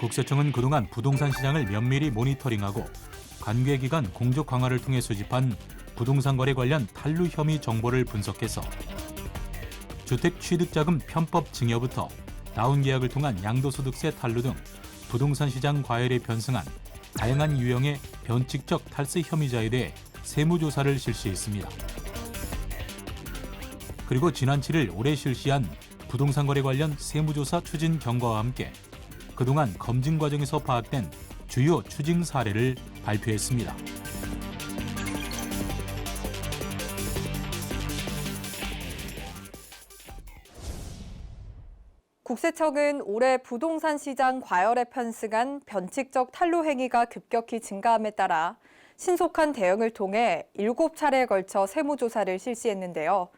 국세청은 그동안 부동산 시장을 면밀히 모니터링하고 관계기관 공적 강화를 통해 수집한 부동산 거래 관련 탈루 혐의 정보를 분석해서 주택 취득자금 편법 증여부터 다운 계약을 통한 양도소득세 탈루 등 부동산 시장 과열에 변승한 다양한 유형의 변칙적 탈세 혐의자에 대해 세무조사를 실시했습니다. 그리고 지난 7일 올해 실시한 부동산 거래 관련 세무조사 추진 경과와 함께 그동안 검증 과정에서 파악된 주요 추징 사례를 발표했습니다. 국세청은 올해 부동산 시장 과열에 편승한 변칙적 탈루 행위가 급격히 증가함에 따라 신속한 대응을 통해 7차례에 걸쳐 세무조사를 실시했는데요.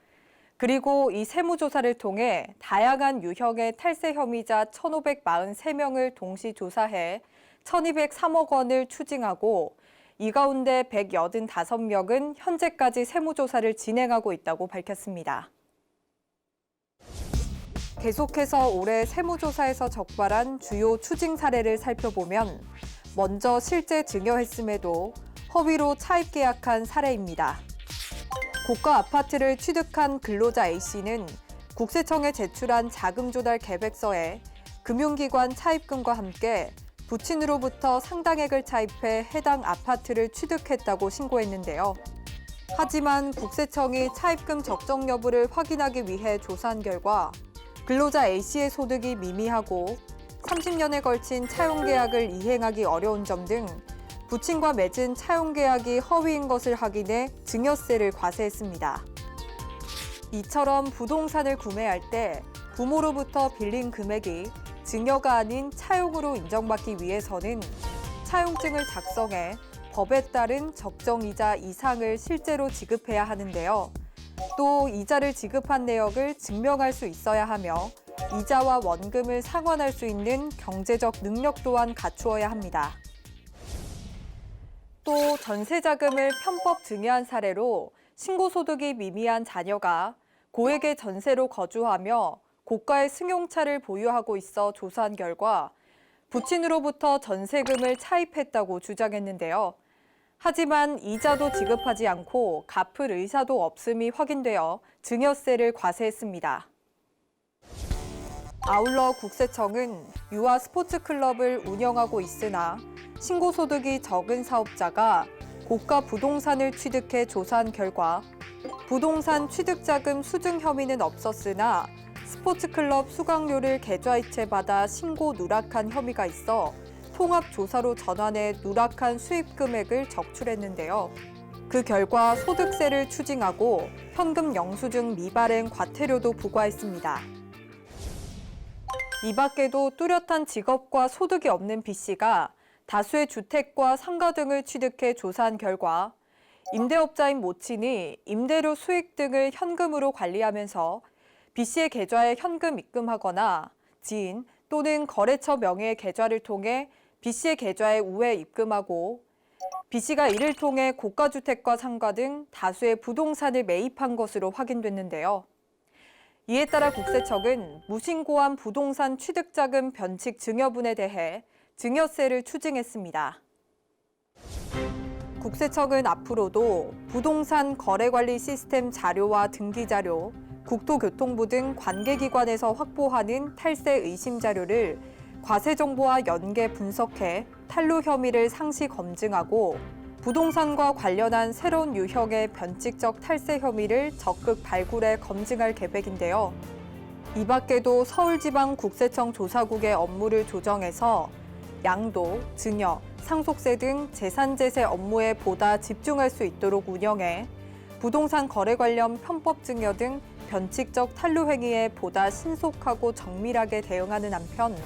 그리고 이 세무조사를 통해 다양한 유형의 탈세 혐의자 1,543명을 동시 조사해 1,203억 원을 추징하고 이 가운데 185명은 현재까지 세무조사를 진행하고 있다고 밝혔습니다. 계속해서 올해 세무조사에서 적발한 주요 추징 사례를 살펴보면 먼저 실제 증여했음에도 허위로 차입 계약한 사례입니다. 고가 아파트를 취득한 근로자 A씨는 국세청에 제출한 자금 조달 계획서에 금융기관 차입금과 함께 부친으로부터 상당액을 차입해 해당 아파트를 취득했다고 신고했는데요. 하지만 국세청이 차입금 적정 여부를 확인하기 위해 조사한 결과 근로자 A씨의 소득이 미미하고 30년에 걸친 차용 계약을 이행하기 어려운 점 등 부친과 맺은 차용 계약이 허위인 것을 확인해 증여세를 과세했습니다. 이처럼 부동산을 구매할 때 부모로부터 빌린 금액이 증여가 아닌 차용으로 인정받기 위해서는 차용증을 작성해 법에 따른 적정 이자 이상을 실제로 지급해야 하는데요. 또 이자를 지급한 내역을 증명할 수 있어야 하며 이자와 원금을 상환할 수 있는 경제적 능력 또한 갖추어야 합니다. 또 전세 자금을 편법 증여한 사례로 신고 소득이 미미한 자녀가 고액의 전세로 거주하며 고가의 승용차를 보유하고 있어 조사한 결과 부친으로부터 전세금을 차입했다고 주장했는데요. 하지만 이자도 지급하지 않고 갚을 의사도 없음이 확인되어 증여세를 과세했습니다. 아울러 국세청은 유아 스포츠 클럽을 운영하고 있으나 신고 소득이 적은 사업자가 고가 부동산을 취득해 조사한 결과 부동산 취득자금 수증 혐의는 없었으나 스포츠 클럽 수강료를 계좌이체 받아 신고 누락한 혐의가 있어 통합 조사로 전환해 누락한 수입 금액을 적출했는데요. 그 결과 소득세를 추징하고 현금 영수증 미발행 과태료도 부과했습니다. 이 밖에도 뚜렷한 직업과 소득이 없는 B 씨가 다수의 주택과 상가 등을 취득해 조사한 결과 임대업자인 모친이 임대료 수익 등을 현금으로 관리하면서 B 씨의 계좌에 현금 입금하거나 지인 또는 거래처 명의의 계좌를 통해 B 씨의 계좌에 우회 입금하고 B 씨가 이를 통해 고가주택과 상가 등 다수의 부동산을 매입한 것으로 확인됐는데요. 이에 따라 국세청은 무신고한 부동산 취득자금 변칙 증여분에 대해 증여세를 추징했습니다. 국세청은 앞으로도 부동산 거래관리 시스템 자료와 등기 자료, 국토교통부 등 관계기관에서 확보하는 탈세 의심 자료를 과세 정보와 연계 분석해 탈루 혐의를 상시 검증하고 부동산과 관련한 새로운 유형의 변칙적 탈세 혐의를 적극 발굴해 검증할 계획인데요. 이 밖에도 서울지방국세청 조사국의 업무를 조정해서 양도, 증여, 상속세 등 재산제세 업무에 보다 집중할 수 있도록 운영해 부동산 거래 관련 편법 증여 등 변칙적 탈루 행위에 보다 신속하고 정밀하게 대응하는 한편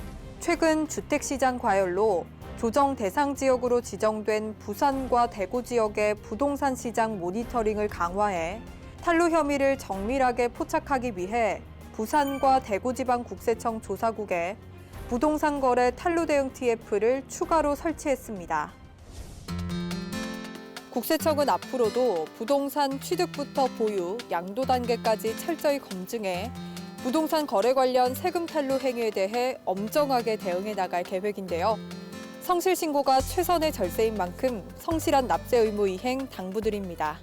최근 주택시장 과열로 조정 대상 지역으로 지정된 부산과 대구 지역의 부동산 시장 모니터링을 강화해 탈루 혐의를 정밀하게 포착하기 위해 부산과 대구지방국세청 조사국에 부동산 거래 탈루 대응 TF를 추가로 설치했습니다. 국세청은 앞으로도 부동산 취득부터 보유, 양도 단계까지 철저히 검증해 부동산 거래 관련 세금 탈루 행위에 대해 엄정하게 대응해 나갈 계획인데요. 성실 신고가 최선의 절세인 만큼 성실한 납세 의무 이행 당부드립니다.